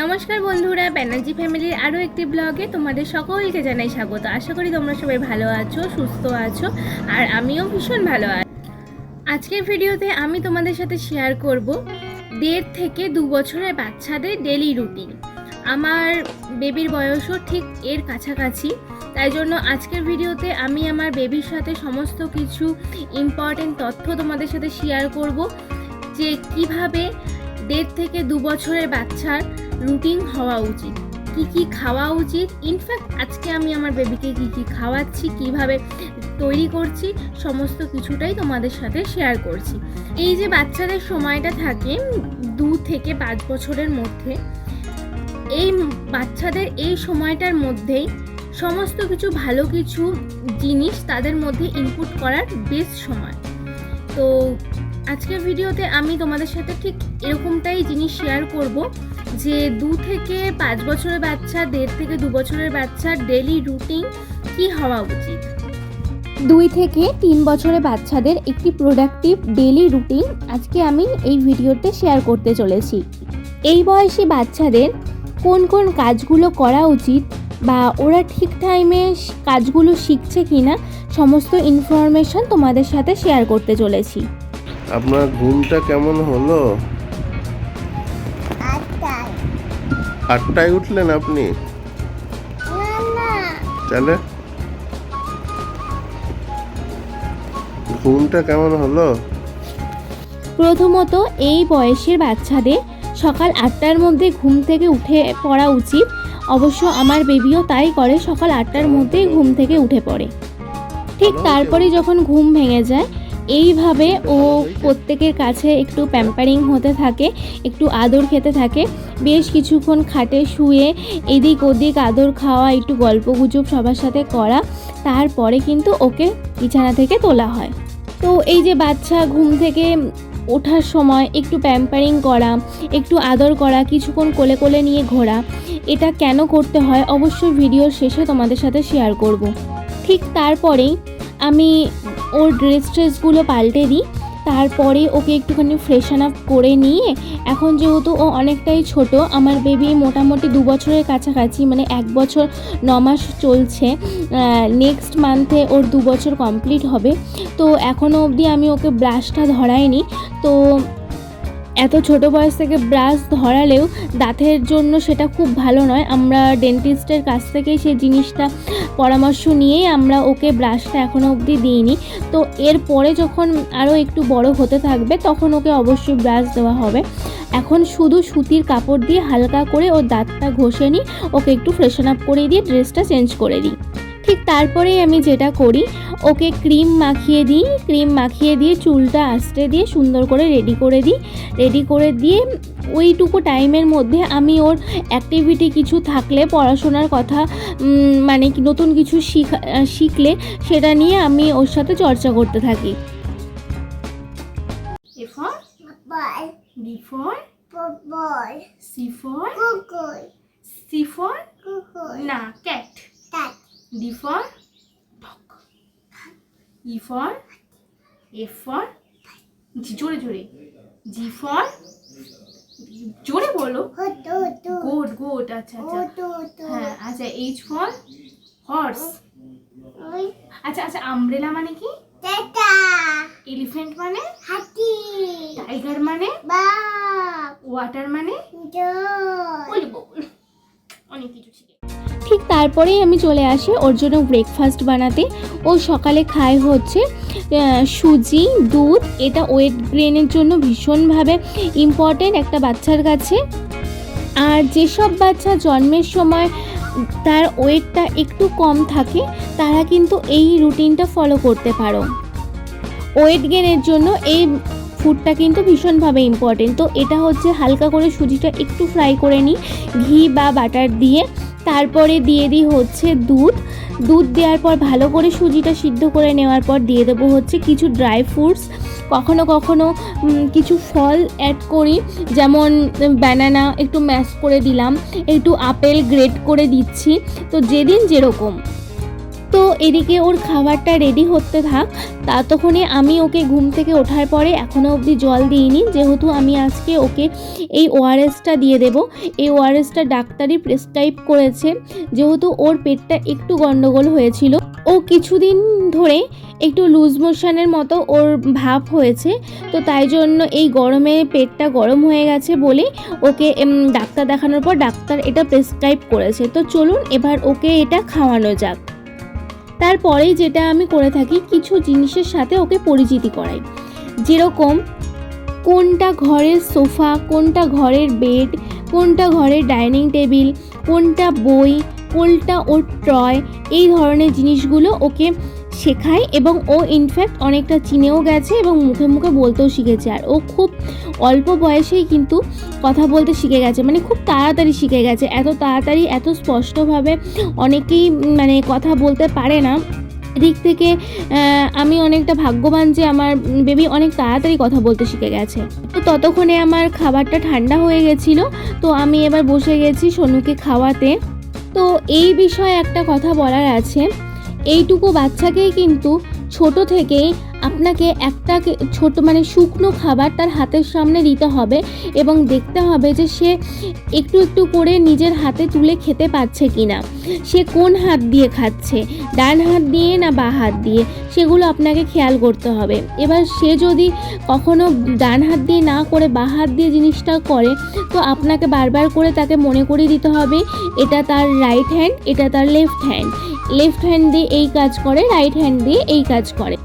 নমস্কার বন্ধুরা, ব্যানার্জি ফ্যামিলির আরও একটি ব্লগে তোমাদের সকলকে জানাই স্বাগত। আশা করি তোমরা সবাই ভালো আছো, সুস্থ আছো, আর আমিও ভীষণ ভালো আছি। আজকের ভিডিওতে আমি তোমাদের সাথে শেয়ার করব দেড় থেকে দু বছরের বাচ্চাদের ডেলি রুটিন আমার বেবির বয়সও ঠিক এর কাছাকাছি, তাই জন্য আজকের ভিডিওতে আমি আমার বেবির সাথে সমস্ত কিছু ইম্পর্টেন্ট তথ্য তোমাদের সাথে শেয়ার করব, যে কীভাবে দেড় থেকে দু বছরের বাচ্চার রুটিন হওয়া উচিত। কি কি খাওয়া উচিত? ইনফ্যাক্ট আজকে আমি আমার বেবিকে কি কি খাওয়াচ্ছি, কীভাবে তৈরি করছি, সমস্ত কিছুটাই তোমাদের সাথে শেয়ার করছি। এই যে বাচ্চাদের সময়টা থাকে দু থেকে পাঁচ বছরের মধ্যে, এই বাচ্চাদের এই সময়টার মধ্যেই সমস্ত কিছু, ভালো কিছু জিনিস তাদের মধ্যে ইনপুট করার বেস্ট সময়। তো আজকের ভিডিওতে আমি তোমাদের সাথে ঠিক এরকমটাই জিনিস শেয়ার করব। যে দু থেকে পাঁচ বছরের বাচ্চা দেড় থেকে দু বছরের বাচ্চার ডেলি রুটিন কি হওয়া উচিত? দুই থেকে তিন বছরের বাচ্চাদের একটি প্রোডাক্টিভ ডেলি রুটিন আজকে আমি এই ভিডিওতে শেয়ার করতে চলেছি। এই বয়সী বাচ্চাদের কোন কোন কাজগুলো করা উচিত বা ওরা ঠিক টাইমে কাজগুলো শিখছে কিনা সমস্ত ইনফরমেশন তোমাদের সাথে শেয়ার করতে চলেছি। আপনার ঘুমটা কেমন হলো? আটটায় উঠলেন আপনি? না না। তাহলে? ঘুমটা কেমন হলো? প্রথমত এই বয়সের বাচ্চাদের সকাল আটটার মধ্যে ঘুম থেকে উঠে পড়া উচিত। অবশ্য আমার বেবিও তাই করে সকাল আটটার মধ্যেই ঘুম থেকে উঠে পড়ে। ঠিক তারপরে যখন ঘুম ভেঙে যায় এইভাবে ও প্রত্যেকের কাছে একটু প্যাম্পারিং হতে থাকে, একটু আদর খেতে থাকে বেশ কিছুক্ষণ খাটে শুয়ে এদিক ওদিক আদর খাওয়া, একটু গল্প গুজব সবার সাথে করা, তারপরে কিন্তু ওকে বিছানা থেকে তোলা হয় তো এই যে বাচ্চা ঘুম থেকে ওঠার সময় একটু প্যাম্পারিং করা, একটু আদর করা, কিছুক্ষণ কোলে কোলে নিয়ে ঘোরা, এটা কেন করতে হয় অবশ্যই ভিডিওর শেষে তোমাদের সাথে শেয়ার করব। ঠিক তারপরেই আমি ওর ড্রেস ট্রেসগুলো পাল্টে দিই, তারপরে ওকে একটুখানি ফ্রেশন আপ করে নিয়ে, এখন যেহেতু ও অনেকটাই ছোট, আমার বেবি মোটামুটি দু বছরের কাছাকাছি মানে এক বছর, ন মাস চলছে নেক্সট মান্থে ওর দু বছর কমপ্লিট হবে, তো এখনও অবধি আমি ওকে ব্রাশটা ধরাইনি, তো এত ছোট বয়স থেকে ব্রাশ ধরালেও দাঁতের জন্য সেটা খুব ভালো নয়। আমরা ডেন্টিস্টের কাছ থেকেই সেই জিনিসটা পরামর্শ নিয়েই আমরা ওকে ব্রাশটা এখনও অবধি দিইনি। তো এরপরে যখন আরও একটু বড় হতে থাকবে, তখন ওকে অবশ্যই ব্রাশ দেওয়া হবে। এখন শুধু সুতির কাপড় দিয়ে হালকা করে ওর দাঁতটা ঘষে নিই, ওকে একটু ফ্রেশন আপ করে দিয়ে ড্রেসটা চেঞ্জ করে দিই। ঠিক তারপরেই আমি যেটা করি ওকে ক্রিম মাখিয়ে দিই ক্রিম মাখিয়ে দিয়ে চুলটা আস্তে দিয়ে সুন্দর করে রেডি করে দিই রেডি করে দিয়ে ওইটুকু টাইমের মধ্যে আমি ওর অ্যাক্টিভিটি কিছু থাকলে পড়াশোনার কথা মানে কি নতুন কিছু শিখা শিখলে সেটা নিয়ে আমি ওর সাথে চর্চা করতে থাকি। না ক্যাট তাত D for dog. E for F for জোরে জোরে। G for জোরে বলো। গোট গোট আচ্ছা আচ্ছা। হ্যাঁ আচ্ছা H for হর্স আচ্ছা আচ্ছা আমব্রেলা মানে কি? টাটা এলিফ্যান্ট মানে? হাতি টাইগার মানে? ওয়াটার মানে অনেক কিছু শিখে। ঠিক তারপরেই আমি চলে আসি ওর জন্য ব্রেকফাস্ট বানাতে। ও সকালে খায় হচ্ছে সুজি, দুধ। এটা ওয়েট গ্রেনের জন্য ভীষণভাবে ইম্পর্টেন্ট একটা বাচ্চার কাছে। আর যেসব বাচ্চা জন্মের সময় তার ওয়েটটা একটু কম থাকে, তারা কিন্তু এই রুটিনটা ফলো করতে পারো। ওয়েট গেনের জন্য এই ফুডটা কিন্তু ভীষণভাবে ইম্পর্টেন্ট তো এটা হচ্ছে হালকা করে সুজিটা একটু ফ্রাই করে নিই, ঘি বা বাটার দিয়ে। তারপরে দিয়ে দিই হচ্ছে দুধ। দুধ দেওয়ার পর ভালো করে সুজিটা সিদ্ধ করে নেওয়ার পর দিয়ে দেবো হচ্ছে কিছু ড্রাই ফ্রুটস কখনো কখনো কিছু ফল অ্যাড করি, যেমন ব্যানানা একটু ম্যাশ করে দিলাম, একটু আপেল গ্রেট করে দিচ্ছি। তো যেদিন যেরকম। তো এদিকে ওর খাবারটা রেডি হতে থাক। ততক্ষণে আমি ওকে ঘুম থেকে ওঠার পরে এখনও অবধি জল দিইনি। যেহেতু আমি আজকে ওকে এই ওআরএসটা দিয়ে দেব। এই ওআরএসটা ডাক্তারই প্রেসক্রাইব করেছে। যেহেতু ওর পেটটা একটু গন্ডগোল হয়েছিল। ও কিছুদিন ধরে একটু লুজ মোশনের মতো ওর ভাব হয়েছে। তো তাই জন্য এই গরমে পেটটা গরম হয়ে গেছে বলে ওকে ডাক্তার দেখানোর পর ডাক্তার এটা প্রেসক্রাইব করেছে। তো চলুন এবার ওকে এটা খাওয়ানো যাক। তারপরেই যেটা আমি করে থাকি, কিছু জিনিসের সাথে ওকে পরিচিতি করাই। যেরকম কোনটা ঘরের সোফা, কোনটা ঘরের বেড, কোনটা ঘরের ডাইনিং টেবিল, কোনটা বই, কোনটা ওর ট্রয়, এই ধরনের জিনিসগুলো ওকে শেখায় এবং ও ইনফ্যাক্ট অনেকটা চিনেও গেছে এবং মুখে মুখে বলতেও শিখেছে। আর ও খুব অল্প বয়সেই কিন্তু কথা বলতে শিখে গেছে মানে খুব তাড়াতাড়ি শিখে গেছে। এত তাড়াতাড়ি, এত স্পষ্টভাবে অনেকেই মানে কথা বলতে পারে না। দিক থেকে আমি অনেকটা ভাগ্যবান যে আমার বেবি অনেক তাড়াতাড়ি কথা বলতে শিখে গেছে। তো ততক্ষণে আমার খাবারটা ঠান্ডা হয়ে গেছিল। তো আমি এবার বসে গেছি সোনুকে খাওয়াতে। তো এই বিষয়ে একটা কথা বলার আছে। এইটুকু বাচ্চাকেই কিন্তু ছোট থেকেই আপনাকে একটা ছোট মানে শুকনো খাবার তার হাতের সামনে দিতে হবে এবং দেখতে হবে যে সে একটু একটু করে নিজের হাতে তুলে খেতে পারছে কি না সে কোন হাত দিয়ে খাচ্ছে? ডান হাত দিয়ে না বা হাত দিয়ে? সেগুলো আপনাকে খেয়াল করতে হবে। এবার সে যদি কখনো ডান হাত দিয়ে না করে বা হাত দিয়ে জিনিসটা করে, তো আপনাকে বারবার করে তাকে মনে করিয়ে দিতে হবে, এটা তার রাইট হ্যান্ড এটা তার লেফট হ্যান্ড লেফট হ্যান্ড দিয়ে এই কাজ করে রাইট হ্যান্ড দিয়ে এই কাজ করে।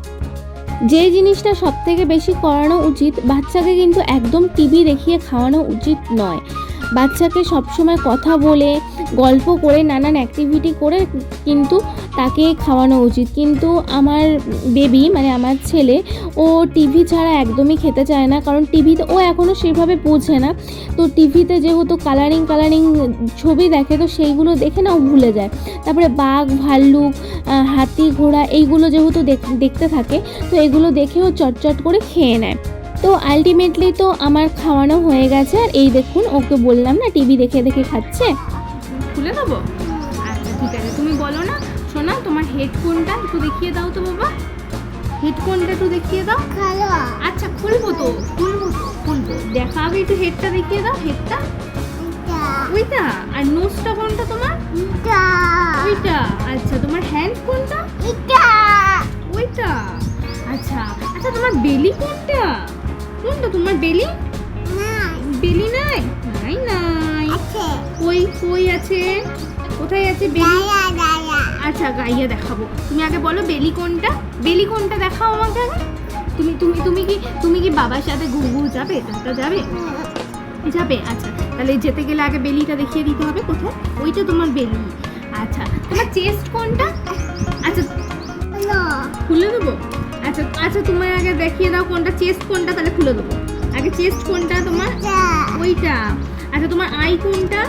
যে জিনিসটা সব থেকে বেশি করানো উচিত, বাচ্চাকে কিন্তু একদম টিভি দেখিয়ে খাওয়ানো উচিত নয়। বাচ্চাকে সবসময় কথা বলে, গল্প করে, নানান অ্যাক্টিভিটি করে কিন্তু তাকে খাওয়ানো উচিত। কিন্তু আমার বেবি মানে আমার ছেলে, ও টিভি ছাড়া একদমই খেতে চায় না। কারণ টিভিতে ও এখনও সেভাবে বোঝে না। তো টিভিতে যেহেতু কালারিং কালারিং ছবি দেখে, তো সেইগুলো দেখে না ও ভুলে যায়। তারপরে বাঘ, ভাল্লুক হাতি, ঘোড়া, এইগুলো যেহেতু দেখ- দেখতে থাকে, তো এগুলো দেখে ও চটচট করে খেয়ে নেয়। তো আলটিমেটলি তো আমার খাওয়ানো হয়ে গেছে আর এই দেখুন ওকে বললাম না টিভি দেখে দেখে খাচ্ছে। খুলে দেবো? আচ্ছা ঠিক আছে। তুমি বলো না শোনা তোমার হেডফোনটা একটু দেখিয়ে দাও তো বাবা। হেডফোনটা একটু দেখিয়ে দাও। আচ্ছা খুলবো তো। খুলবো। তো খুলবো। দেখা আগে একটু হেডটা দেখিয়ে দাও হেডটা। ওইটা আর নোজটা কোনটা তোমার? ওইটা আচ্ছা তোমার হ্যান্ড কোনটা? ওইটা আচ্ছা আচ্ছা তোমার বেলি কোনটা? বেলি? বেলি নাই? নাই নাই। কই কই আছে? কোথায় আছে বেলি? দাদা দাদা আচ্ছা গাইয়া দেখাবো। তুমি আগে বলো বেলি কোনটা? বেলি কোনটা দেখাও আমাকে আগে। তুমি তুমি তুমি কি তুমি কি বাবার সাথে ঘুরু যাবে? টাটা যাবে? যাবে আচ্ছা। তাহলে যেতে গেলে আগে বেলিটা দেখিয়ে দিতে হবে কোথায়? ওইটা তোমার বেলি। আচ্ছা তোমার চেস্ট কোনটা? আচ্ছা খুলে দেবো? আচ্ছা আচ্ছা তোমার আগে দেখিয়ে দাও কোনটা চেস্ট কোনটা তাহলে খুলে দেবো। আগে চেস্ট কোনটা তোমার? ওইটা। আচ্ছা তোমার আই কোনটা?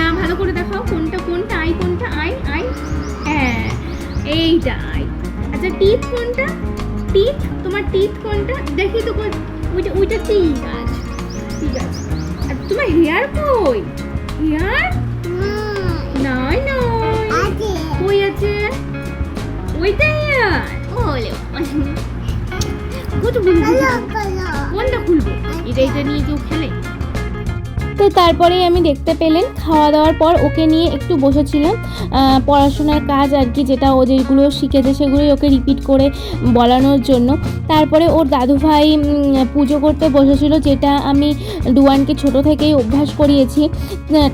না ভালো করে দেখাও কোনটা কোনটা আই কোনটা? আই আই হ্যাঁ এইটা আই আচ্ছা টিথ কোনটা? টিথ তোমার টিথ কোনটা? দেখি তো ওইটা ওইটা ঠিক আছে। ঠিক আছে। আর তোমার হেয়ার কই? হেয়ার নয়। নয় কই আছে? ওইটা হেয়ার ওলে কত বলব কোনটা খুলবো। এটা এটা নিয়ে কেউ খেলে। তো তারপরেই আমি দেখতে পেলেন। খাওয়া দাওয়ার পর ওকে নিয়ে একটু বসেছিলাম। পড়াশোনার কাজ আর কি যেটা ও যেগুলো শিখেছে সেগুলোই ওকে রিপিট করে বলানোর জন্য। তারপরে ওর দাদুভাই উম, পুজো করতে বসেছিল যেটা আমি ডুয়ানকে ছোট থেকেই অভ্যাস করিয়েছি।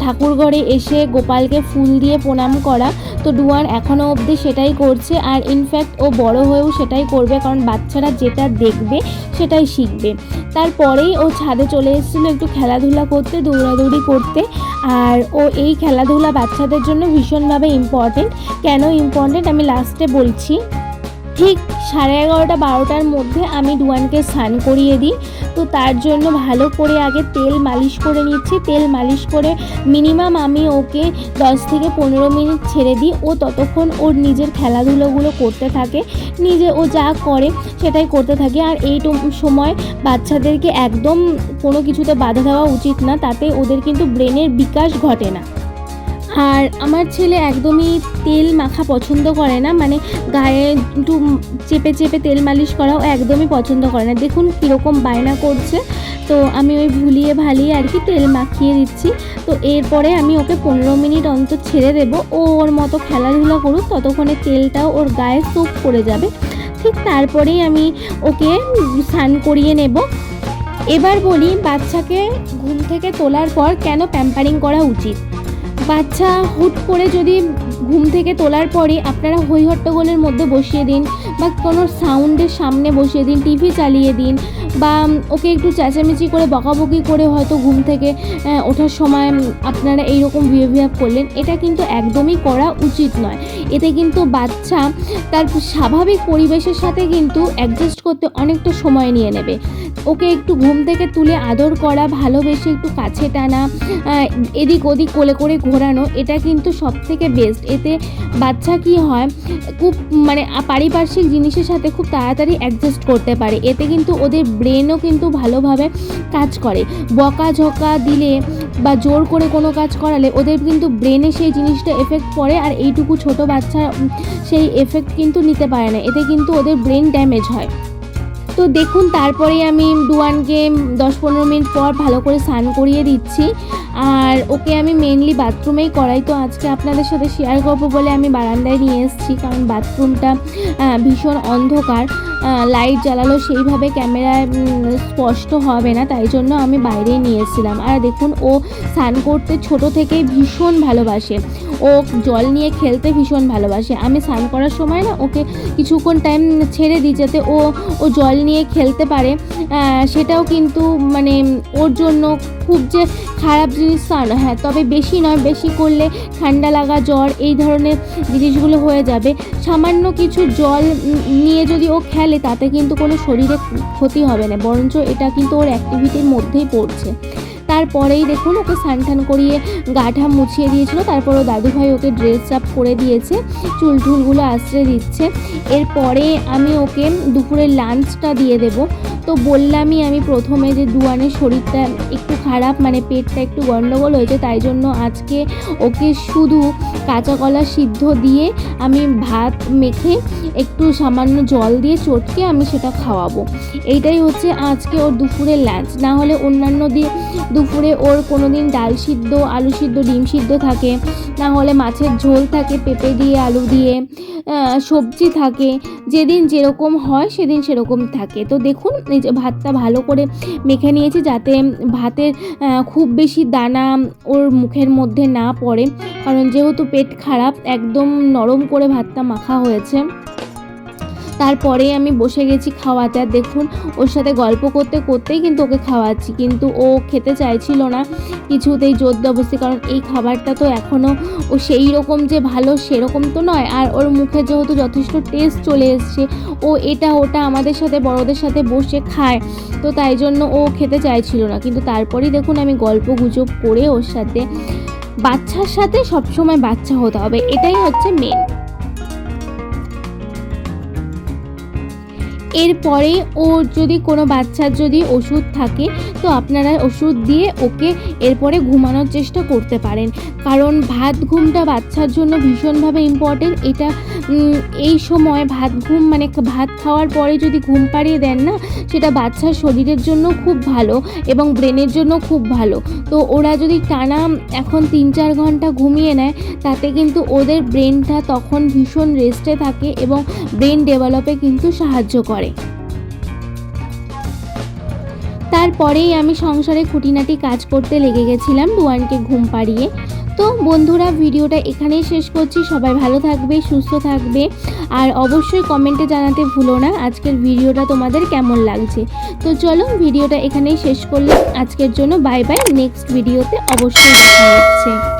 ঠাকুর ঘরে এসে গোপালকে ফুল দিয়ে প্রণাম করা। তো ডুয়ান এখনও অবধি সেটাই করছে আর ইনফ্যাক্ট ও বড় হয়েও সেটাই করবে কারণ বাচ্চারা যেটা দেখবে সেটাই শিখবে। তারপরেই ও ছাদে চলে এসেছিল একটু খেলাধুলা করতে। দৌড়াদৌড়ি করতে। আর ও এই খেলাধুলা বাচ্চাদের জন্য ভীষণভাবে ইম্পর্টেন্ট কেন ইম্পর্টেন্ট আমি লাস্টে বলছি। ঠিক সাড়ে এগারোটা বারোটার মধ্যে আমি ডুয়ানকে স্নান করিয়ে দিই। তো তার জন্য ভালো করে আগে তেল মালিশ করে নিচ্ছি। তেল মালিশ করে মিনিমাম আমি ওকে দশ থেকে পনেরো মিনিট ছেড়ে দিই। ও ততক্ষণ ওর নিজের খেলাধুলোগুলো করতে থাকে। নিজে ও যা করে সেটাই করতে থাকে। আর এই সময় বাচ্চাদেরকে একদম কোনো কিছুতে বাধা দেওয়া উচিত না। তাতে ওদের কিন্তু ব্রেনের বিকাশ ঘটে না। আর আমার ছেলে একদমই তেল মাখা পছন্দ করে না মানে গায়ে একটু চেপে চেপে তেল মালিশ করাও একদমই পছন্দ করে না। দেখুন কীরকম বায়না করছে। তো আমি ওই ভুলিয়ে ভালিয়ে আর কি তেল মাখিয়ে দিচ্ছি। তো এরপরে আমি ওকে পনেরো মিনিট অন্তর ছেড়ে দেবো। ও ওর মতো খেলাধুলা করুক, ততক্ষণে তেলটাও ওর গায়ে সোপ করে যাবে। ঠিক তারপরেই আমি ওকে স্নান করিয়ে নেব। এবার বলি বাচ্চাকে ঘুম থেকে তোলার পর কেন প্যাম্পারিং করা উচিত? বাচ্চা হুট করে যদি ঘুম থেকে তোলার পরে আপনারা হই হট্টগোলের মধ্যে বসিয়ে দিন বা কোনো সাউন্ডের সামনে বসিয়ে দিন, টিভি চালিয়ে দিন বা ওকে একটু চেঁচামেচি করে, বকাবকি করে হয়তো ঘুম থেকে ওঠার সময় আপনারা এইরকম বিহেভিয়ার করলেন, এটা কিন্তু একদমই করা উচিত নয়। এতে কিন্তু বাচ্চা তার স্বাভাবিক পরিবেশের সাথে কিন্তু অ্যাডজাস্ট করতে অনেকটা সময় নিয়ে নেবে। ওকে একটু ঘুম থেকে তুলে আদর করা, ভালোবেসে একটু কাছে টানা এদিক ওদিক কোলে করে ঘোরানো, এটা কিন্তু সব থেকে বেস্ট এতে বাচ্চা কি হয়, খুব মানে পারিপার্শ্বিক জিনিসের সাথে খুব তাড়াতাড়ি অ্যাডজাস্ট করতে পারে। এতে কিন্তু ওদের ব্রেনও কিন্তু ভালোভাবে কাজ করে। বকাঝকা দিলে বা জোর করে কোনো কাজ করালে ওদের কিন্তু ব্রেনে সেই জিনিসটা এফেক্ট পড়ে আর এইটুকু ছোট বাচ্চা, সেই এফেক্ট কিন্তু নিতে পারে না। এতে কিন্তু ওদের ব্রেন ড্যামেজ হয়। তো দেখুন, তারপরে আমি ডুয়ানকে দশ পনেরো মিনিট পর ভালো করে স্নান করিয়ে দিচ্ছি। আর ওকে আমি মেনলি বাথরুমেই করাই। তো আজকে আপনাদের সাথে শেয়ার করব বলে আমি বারান্দায় নিয়ে এসেছি, কারণ বাথরুমটা ভীষণ অন্ধকার। লাইট জ্বালালো, সেইভাবে ক্যামেরায় স্পষ্ট হবে না, তাই জন্য আমি বাইরে নিয়ে এসেছিলাম আর দেখুন, ও স্নান করতে ছোট থেকেই ভীষণ ভালোবাসে। ও জল নিয়ে খেলতে ভীষণ ভালোবাসে। আমি স্নান করার সময় না, ওকে কিছুক্ষণ টাইম ছেড়ে দিই, যাতে ও ও জল নিয়ে খেলতে পারে। সেটাও কিন্তু মানে ওর জন্য খুব যে খারাপ জিনিস তা না হ্যাঁ তবে বেশি নয়, বেশি করলে ঠান্ডা লাগা, জ্বর, এই ধরনের জিনিসগুলো হয়ে যাবে। সামান্য কিছু জল নিয়ে যদি ও খেলে তাতে কিন্তু কোনো শরীরে ক্ষতি হবে না বরঞ্চ এটা কিন্তু ওর অ্যাক্টিভিটির মধ্যেই পড়ছে। তারপরেই দেখুন ওকে স্নান করিয়ে গাঠা মুছিয়ে দিয়েছিল তারপর ও দাদুভাই ওকে ড্রেস আপ করে দিয়েছে, চুল টুলগুলো আশ্রয় দিচ্ছে। এরপরে আমি ওকে দুপুরের লাঞ্চটা দিয়ে দেব। তো বললামই আমি প্রথমে যে দুয়ানের শরীরটা একটু খারাপ মানে পেটটা একটু গণ্ডগোল হয়েছে, তাই জন্য আজকে ওকে শুধু কাঁচা কলা সিদ্ধ দিয়ে আমি ভাত মেখে একটু সামান্য জল দিয়ে চটকে আমি সেটা খাওয়াবো। এইটাই হচ্ছে আজকে ওর দুপুরের লাঞ্চ না হলে অন্যান্য দিয়ে দুপুরে ওর কোনো দিন ডাল সিদ্ধ, আলু সিদ্ধ, ডিম সিদ্ধ থাকে, না হলে মাছের ঝোল থাকে পেঁপে দিয়ে, আলু দিয়ে সবজি থাকে। যেদিন যেরকম হয় সেদিন সেরকম থাকে। তো দেখুন, এই যে ভাতটা ভালো করে মেখে নিয়েছি যাতে ভাতের খুব বেশি দানা ওর মুখের মধ্যে না পড়ে। কারণ যেহেতু পেট খারাপ, একদম নরম করে ভাতটা মাখা হয়েছে। তারপরে আমি বসে গেছি খাওয়াতে। আর দেখুন, ওর সাথে গল্প করতে করতেই কিন্তু ওকে খাওয়াচ্ছি। কিন্তু ও খেতে চাইছিল না কিছুতেই জোর জবরদস্তি, কারণ এই খাবারটা তো এখনও ও সেই রকম যে ভালো সেরকম তো নয়। আর ওর মুখে যেহেতু যথেষ্ট টেস্ট চলে এসছে, ও এটা ওটা আমাদের সাথে, বড়দের সাথে বসে খায়। তো তাই জন্য ও খেতে চাইছিল না। কিন্তু তারপরেই দেখুন, আমি গল্প গুজব করে ওর সাথে, বাচ্চার সাথে সবসময় বাচ্চা হতে হবে। এটাই হচ্ছে মেন এরপরে ওর যদি কোনো বাচ্চার যদি ওষুধ থাকে, তো আপনারা ওষুধ দিয়ে ওকে এরপরে ঘুমানোর চেষ্টা করতে পারেন। কারণ ভাত ঘুমটা বাচ্চার জন্য ভীষণভাবে ইম্পর্টেন্ট এটা এই সময় ভাত ঘুম মানে ভাত খাওয়ার পরে যদি ঘুম পাড়িয়ে দেন না, সেটা বাচ্চার শরীরের জন্য খুব ভালো এবং ব্রেনের জন্য খুব ভালো। তো ওরা যদি টানা এখন তিন চার ঘণ্টা ঘুমিয়ে নেয়, তাতে কিন্তু ওদের ব্রেনটা তখন ভীষণ রেস্টে থাকে এবং ব্রেন ডেভেলপে কিন্তু সাহায্য করে। তারপরেই আমি সংসারে খুঁটিনাটি কাজ করতে লেগে গেছিলাম দুয়ানকে ঘুম পাড়িয়ে। তো বন্ধুরা, ভিডিওটা এখানেই শেষ করছি। সবাই ভালো থাকবে, সুস্থ থাকবে। আর অবশ্যই কমেন্টে জানাতে ভুলো না আজকের ভিডিওটা তোমাদের কেমন লাগছে। তো চলো ভিডিওটা এখানেই শেষ করলাম। আজকের জন্য বাই বাই নেক্সট ভিডিওতে অবশ্যই দেখা হচ্ছে।